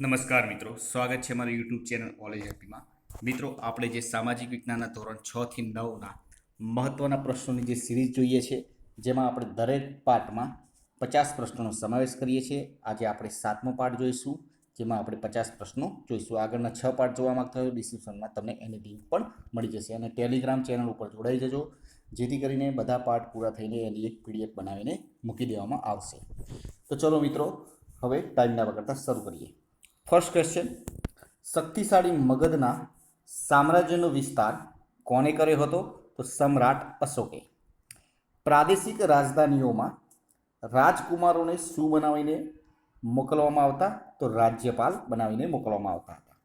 નમસ્કાર મિત્રો, સ્વાગત છે મારી યુટ્યુબ ચેનલ ઓલેજ હેપીમાં મિત્રો, આપણે જે સામાજિક વિજ્ઞાનના ધોરણ છ થી નવના મહત્ત્વના પ્રશ્નોની જે સિરીઝ જોઈએ છે, જેમાં આપણે દરેક પાઠમાં પચાસ પ્રશ્નોનો સમાવેશ કરીએ છીએ. આજે આપણે સાતમો પાઠ જોઈશું, જેમાં આપણે પચાસ પ્રશ્નો જોઈશું. આગળના છ પાઠ જોવા માંગતા હોય ડિસ્ક્રિપ્શનમાં તમને એની લિંક પણ મળી જશે અને ટેલિગ્રામ ચેનલ ઉપર જોડાઈ જજો, જેથી કરીને બધા પાઠ પૂરા થઈને એની એક પીડીએફ બનાવીને મૂકી દેવામાં આવશે. તો ચલો મિત્રો, હવે ટાઈમ ના વગરતા શરૂ કરીએ. ફર્સ્ટ ક્વેશ્ચન શક્તિશાળી મગધના સામ્રાજ્યનો વિસ્તાર કોને કર્યો હતો? તો સમ્રાટ અશોકે. પ્રાદેશિક રાજધાનીઓમાં રાજકુમારોને શું બનાવીને મોકલવામાં આવતા? તો રાજ્યપાલ બનાવીને મોકલવામાં આવતા હતા.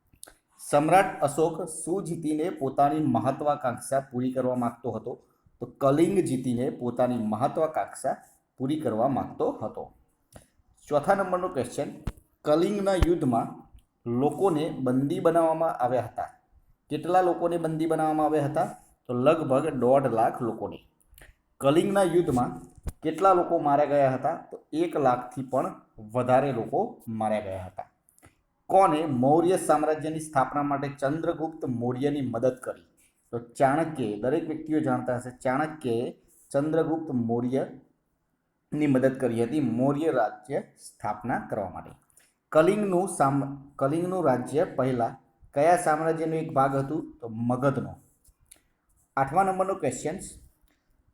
સમ્રાટ અશોક શું જીતીને પોતાની મહત્વાકાંક્ષા પૂરી કરવા માગતો હતો? તો કલિંગ જીતીને પોતાની મહત્વાકાંક્ષા પૂરી કરવા માગતો હતો. ચોથા નંબરનો ક્વેશ્ચન કલિંગના યુદ્ધમાં લોકોને બંદી બનાવવામાં આવ્યા હતા. કેટલા લોકોને બંદી બનાવવામાં આવ્યા હતા? તો લગભગ દોઢ લાખ લોકોને. કલિંગના યુદ્ધમાં કેટલા લોકો માર્યા ગયા હતા? તો એક લાખથી પણ વધારે લોકો માર્યા ગયા હતા. કોને મૌર્ય સામ્રાજ્યની સ્થાપના માટે ચંદ્રગુપ્ત મૌર્યની મદદ કરી? તો ચાણક્યે, દરેક વ્યક્તિઓ જાણતા હશે ચાણક્યએ ચંદ્રગુપ્ત મૌર્યની મદદ કરી હતી, મૌર્ય રાજ્ય સ્થાપના કરવા માટે. કલિંગનું સામ, કલિંગનું રાજ્ય પહેલાં કયા સામ્રાજ્યનો એક ભાગ હતું? તો મગધનો. આઠમા નંબરનો ક્વેશ્ચન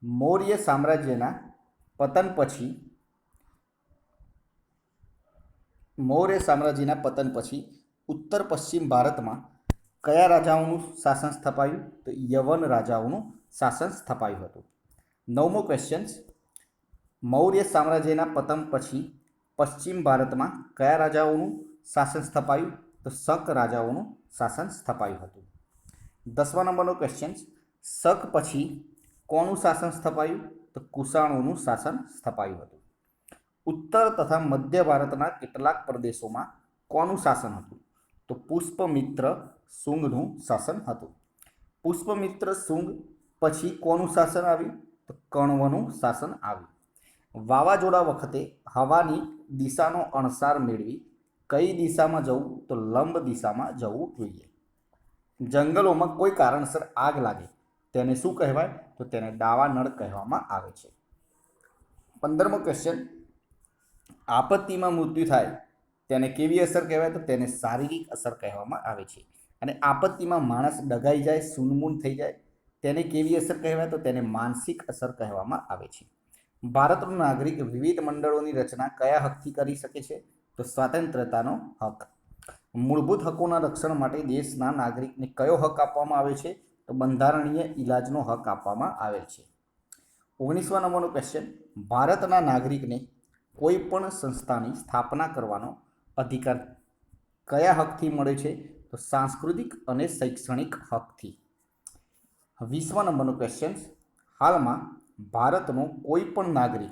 મૌર્ય સામ્રાજ્યના પતન પછી, મૌર્ય સામ્રાજ્યના પતન પછી ઉત્તર પશ્ચિમ ભારતમાં કયા રાજાઓનું શાસન સ્થપાયું? તો યવન રાજાઓનું શાસન સ્થપાયું હતું. નવમો ક્વેશ્ચન મૌર્ય સામ્રાજ્યના પતન પછી પશ્ચિમ ભારતમાં કયા રાજાઓનું શાસન સ્થપાયું? તો શક રાજાઓનું શાસન સ્થપાયું હતું. દસમા નંબરનો ક્વેશ્ચન શક પછી કોનું શાસન સ્થપાયું? તો કુષાણોનું શાસન સ્થપાયું હતું. ઉત્તર તથા મધ્ય ભારતના કેટલાક પ્રદેશોમાં કોનું શાસન હતું? તો પુષ્પમિત્ર શુંગનું શાસન હતું. પુષ્પમિત્ર શુંગ પછી કોનું શાસન આવ્યું? તો કણવનું શાસન આવ્યું. વાવાઝોડા વખતે હવાની દિશાનો અણસાર મેળવી કઈ દિશામાં જવું તો લંબ દિશામાં જવું જોઈએ. જંગલોમાં કોઈ કારણસર આગ લાગે તેને શું કહેવાય? તો તેને દાવા નળ કહેવામાં આવે છે. પંદરમો ક્વેશ્ચન આપત્તિમાં મૃત્યુ થાય તેને કેવી અસર કહેવાય? તો તેને શારીરિક અસર કહેવામાં આવે છે. અને આપત્તિમાં માણસ ડગાઈ જાય, સૂનમૂન થઈ જાય તેને કેવી અસર કહેવાય? તો તેને માનસિક અસર કહેવામાં આવે છે. ભારતનો નાગરિક વિવિધ મંડળોની રચના કયા હકથી કરી શકે છે? તો સ્વાતંત્રતાનો હક. મૂળભૂત હકોના રક્ષણ માટે દેશના નાગરિકને કયો હક આપવામાં આવે છે? તો બંધારણીય ઇલાજનો હક આપવામાં આવે છે. ઓગણીસમા નંબરનો ક્વેશ્ચન ભારતના નાગરિકને કોઈ પણ સંસ્થાની સ્થાપના કરવાનો અધિકાર કયા હકથી મળે છે? તો સાંસ્કૃતિક અને શૈક્ષણિક હકથી. વીસમા નંબરનો ક્વેશ્ચન હાલમાં ભારતનો કોઈ પણ નાગરિક,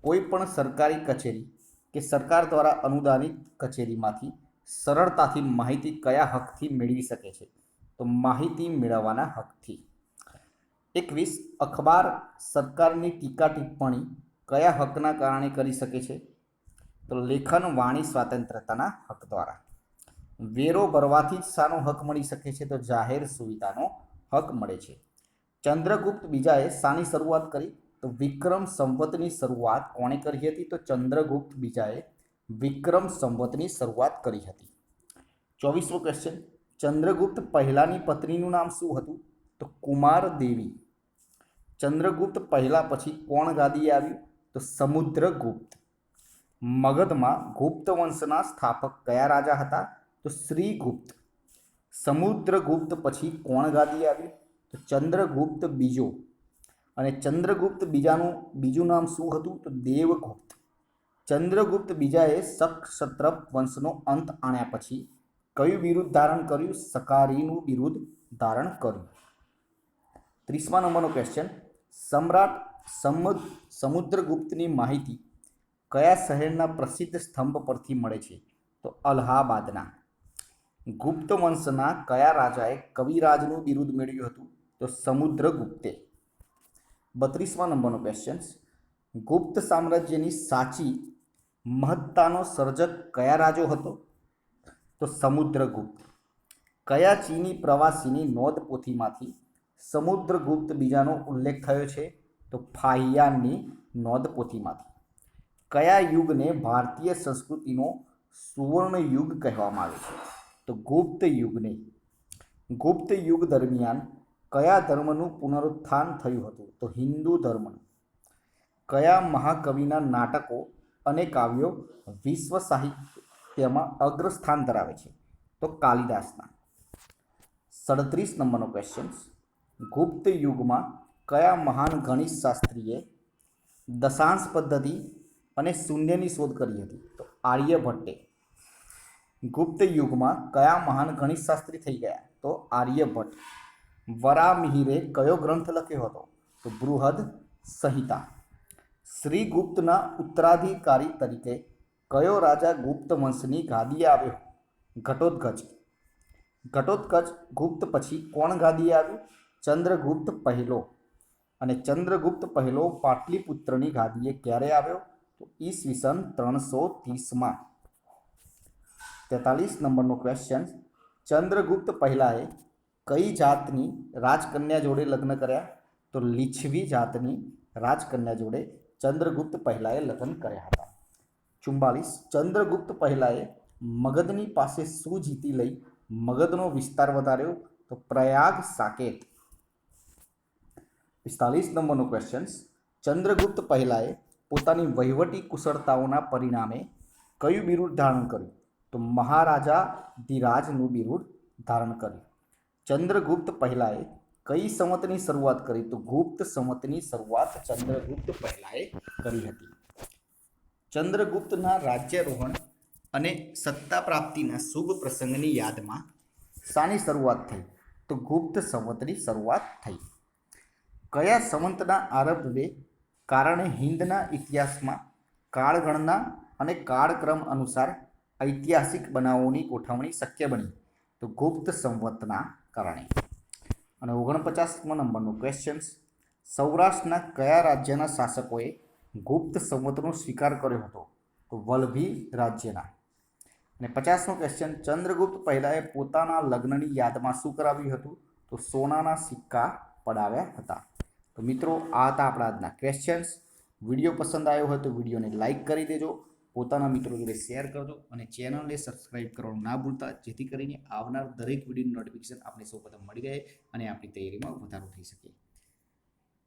કોઈ પણ સરકારી કચેરી કે સરકાર દ્વારા અનુદાનિત કચેરીમાંથી સરળતાથી માહિતી કયા હકથી મેળવી શકે છે? તો માહિતી મેળવવાના હકથી. એકવીસ, અખબાર સરકારની ટીકા ટિપ્પણી કયા હકના કારણે કરી શકે છે? તો લેખન, વાણી, સ્વાતંત્રતાના હક દ્વારા. વેરો ભરવાથી જ શાનો હક મળી શકે છે, તો જાહેર સુવિધાનો હક મળે છે. ચંદ્રગુપ્ત બીજાએ શાની શરૂઆત કરી તો વિક્રમ સંવતની શરૂઆત કોણે કરી હતી? તો ચંદ્રગુપ્ત બીજાએ વિક્રમ સંવતની શરૂઆત કરી હતી. ચોવીસમો ક્વેશ્ચન ચંદ્રગુપ્ત પહેલાંની પત્નીનું નામ શું હતું? તો કુમાર દેવી. ચંદ્રગુપ્ત પહેલાં પછી કોણ ગાદીએ આવ્યું? તો સમુદ્રગુપ્ત. મગધમાં ગુપ્ત વંશના સ્થાપક કયા રાજા હતા? તો શ્રીગુપ્ત. સમુદ્રગુપ્ત પછી કોણ ગાદીએ આવ્યું? તો ચંદ્રગુપ્ત બીજો. અને ચંદ્રગુપ્ત બીજાનું, બીજું નામ શું હતું? તો દેવગુપ્ત. ચંદ્રગુપ્ત બીજાએ સક્ષત્રપ વંશનો અંત આણ્યા પછી કયું બિરુદ ધારણ કર્યું? સકારીનું બિરુદ ધારણ કર્યું. ત્રીસમા નંબરનો ક્વેશ્ચન સમ્રાટ સમુદ, સમુદ્રગુપ્તની માહિતી કયા શહેરના પ્રસિદ્ધ સ્તંભ પરથી મળે છે? તો અલ્હાબાદના. ગુપ્ત વંશના કયા રાજાએ કવિરાજનું બિરુદ મેળવ્યું હતું? તો સમુદ્રગુપ્તે. બત્રીસમા નંબરનો ક્વેશ્ચન ગુપ્ત સામ્રાજ્યની સાચી મહત્તાનો સર્જક કયા રાજો હતો? તો સમુદ્રગુપ્ત. કયા ચીની પ્રવાસીની નોંધ પોથીમાંથી સમુદ્રગુપ્ત બીજાનો ઉલ્લેખ થયો છે? તો ફાહિયાનની નોંધ પોથીમાંથી. કયા યુગને ભારતીય સંસ્કૃતિનો સુવર્ણ યુગ કહેવામાં આવે છે? તો ગુપ્ત યુગને. ગુપ્ત યુગ દરમિયાન કયા ધર્મનું પુનરુત્થાન થયું હતું? તો હિન્દુ ધર્મનું. કયા મહાકવિના નાટકો અને કાવ્યો વિશ્વ સાહિત્યમાં અગ્રસ્થાન ધરાવે છે? તો કાલિદાસના. સડત્રીસ નંબરનો ક્વેશ્ચન ગુપ્ત યુગમાં કયા મહાન ગણિત શાસ્ત્રીએ દશાંશ પદ્ધતિ અને શૂન્યની શોધ કરી હતી? તો આર્યભટ્ટે ગુપ્ત યુગમાં કયા મહાન ગણિત શાસ્ત્રી થઈ ગયા? તો આર્યભટ્ટ વરામિહિરે કયો ગ્રંથ લખ્યો હતો? તો બૃહદ સંહિતા. શ્રીગુપ્તના ઉત્તરાધિકારી તરીકે કયો રાજા ગુપ્ત વંશની ગાદીએ આવ્યો? ઘટોત્કચ. ઘટોત્કચ ગુપ્ત પછી કોણ ગાદીએ આવ્યું ચંદ્રગુપ્ત પહેલો. અને ચંદ્રગુપ્ત પહેલો પાટલીપુત્રની ગાદીએ ક્યારે આવ્યો? તો ઈસવીસન ત્રણસો ત્રીસમાં તેતાલીસ નંબરનો ક્વેશ્ચન ચંદ્રગુપ્ત પહેલાએ કઈ જાતની રાજકન્યા જોડે લગ્ન કર્યા તો લીછવી જાતની રાજકન્યા જોડે ચંદ્રગુપ્ત પહેલાએ લગ્ન કર્યા હતા ચુમ્બાલીસ ચંદ્રગુપ્ત પહેલાએ મગધની પાસે શું જીતી લઈ મગધનો વિસ્તાર વધાર્યો તો પ્રયાગ સાકેત પિસ્તાલીસ નંબરનો ક્વેશ્ચન ચંદ્રગુપ્ત પહેલાએ પોતાની વહીવટી કુશળતાઓના પરિણામે કયું બિરુદ ધારણ કર્યું તો મહારાજા ધીરાજનું બિરુદ ધારણ કર્યું ચંદ્રગુપ્ત પહેલાએ કઈ સંવતની શરૂઆત કરી? તો ગુપ્ત સંવતની શરૂઆત ચંદ્રગુપ્ત પહેલાએ કરી હતી. ચંદ્રગુપ્તના રાજ્યારોહણ અને સત્તા પ્રાપ્તિના શુભ પ્રસંગની યાદમાં શાની શરૂઆત થઈ? તો ગુપ્ત સંવતની શરૂઆત થઈ. કયા સંવંતના આરંભે કારણે હિન્દના ઇતિહાસમાં કાળગણના અને કાળક્રમ અનુસાર ઐતિહાસિક બનાવોની ગોઠવણી શક્ય બની? તો ગુપ્ત સંવતના કારણે. અને ઓગણપચાસમાં નંબરનો ક્વેશ્ચન્સ સૌરાષ્ટ્રના કયા રાજ્યના શાસકોએ ગુપ્ત સંવતનો સ્વીકાર કર્યો હતો? તો વલ્લભી રાજ્યના. અને પચાસમો ક્વેશ્ચન ચંદ્રગુપ્ત પહેલાંએ પોતાના લગ્નની યાદમાં શું કરાવ્યું હતું? તો સોનાના સિક્કા પડાવ્યા હતા. તો મિત્રો, આ હતા આપણા આજના ક્વેશ્ચન્સ વીડિયો પસંદ આવ્યો હોય તો વિડીયોને લાઇક કરી દેજો. પોતાના મિત્રો જોડે શેર કરજો અને ચેનલને સબસ્ક્રાઇબ કરવાનું ના ભૂલતા, જેથી કરીને આવનાર દરેક વિડીયોનું નોટિફિકેશન આપણે સૌપ્રથમ મળી રહે અને આપણી તૈયારીમાં વધારો થઈ શકે.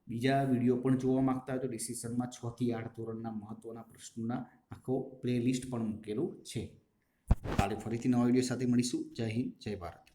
બીજા વીડિયો પણ જોવા માંગતા હોય તો ડિસિશનમાં છથી આઠ ધોરણના મહત્ત્વના પ્રશ્નોના આખો પ્લેલિસ્ટ પણ મૂકેલું છે. કાલે ફરીથી નવા વીડિયો સાથે મળીશું. જય હિન્દ, જય ભારત.